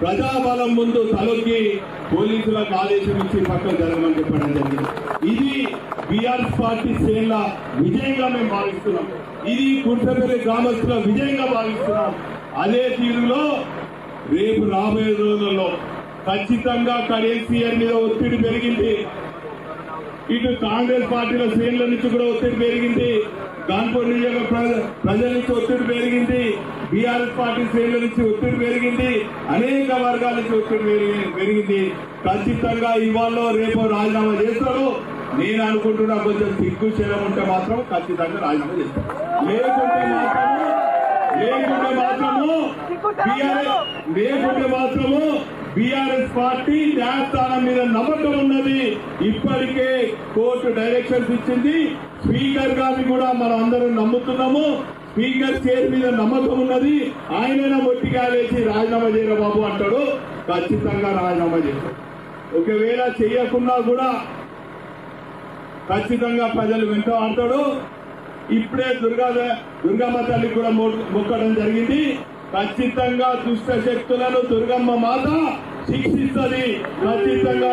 ప్రజాబలం ముందు తలొగ్గి పోలీసులకు ఆదేశం ఇచ్చి పక్కన జరగమని చెప్పడం జరిగింది. ఇది బీఆర్ఎస్ పార్టీ శ్రేణుల విజయంగా మేము భావిస్తున్నాం. ఇది కుర్తపల్లి గ్రామస్తుల విజయంగా భావిస్తున్నాం. అదే తీరులో రేపు రాబోయే రోజుల్లో ఖచ్చితంగా కేసీఆర్ మీద ఒత్తిడి పెరిగింది. ఇటు కాంగ్రెస్ పార్టీల శ్రేణుల నుంచి కూడా ఒత్తిడి పెరిగింది. కాన్పూర్ నియోజక ప్రజల నుంచి ఒత్తిడి పెరిగింది. బీఆర్ఎస్ పార్టీ శ్రేణుల నుంచి ఒత్తిడి పెరిగింది. అనేక వర్గాల నుంచి ఒత్తిడి పెరిగి- పెరిగింది. ఖచ్చితంగా ఇవాళ రేపు రాజీనామా చేస్తారు. నేను అనుకుంటున్నా కొంచెం దిగ్గు చేయడం ఉంటే మాత్రం ఖచ్చితంగా రాజీనామా చేస్తాడు లేకుంటే లేకుంటే మాత్రము? బీఆర్ఎస్ లేకుంటే మాత్రము? బీఆర్ఎస్ పార్టీ న్యాయస్థానం మీద నమ్మకం ఉన్నది. ఇప్పటికే కోర్టు డైరెక్షన్స్ ఇచ్చింది. స్పీకర్ గారిని కూడా మనం అందరం నమ్ముతున్నాము. స్పీకర్ చైర్ మీద నమ్మకం ఉన్నది. ఆయనైనా మొట్టిగా లేచి రాజీనామా చేయరా బాబు అంటాడు. ఖచ్చితంగా రాజీనామా చేస్తాడు. ఒకవేళ చేయకున్నా కూడా ఖచ్చితంగా ప్రజలు వెంట ఆడతాడు. ఇప్పుడే దుర్గా దుర్గమ్మ తల్లి కూడా మొక్కడం జరిగింది. ఖచ్చితంగా దుష్ట శక్తులను దుర్గమ్మ మాత శిక్షిస్తుంది. ఖచ్చితంగా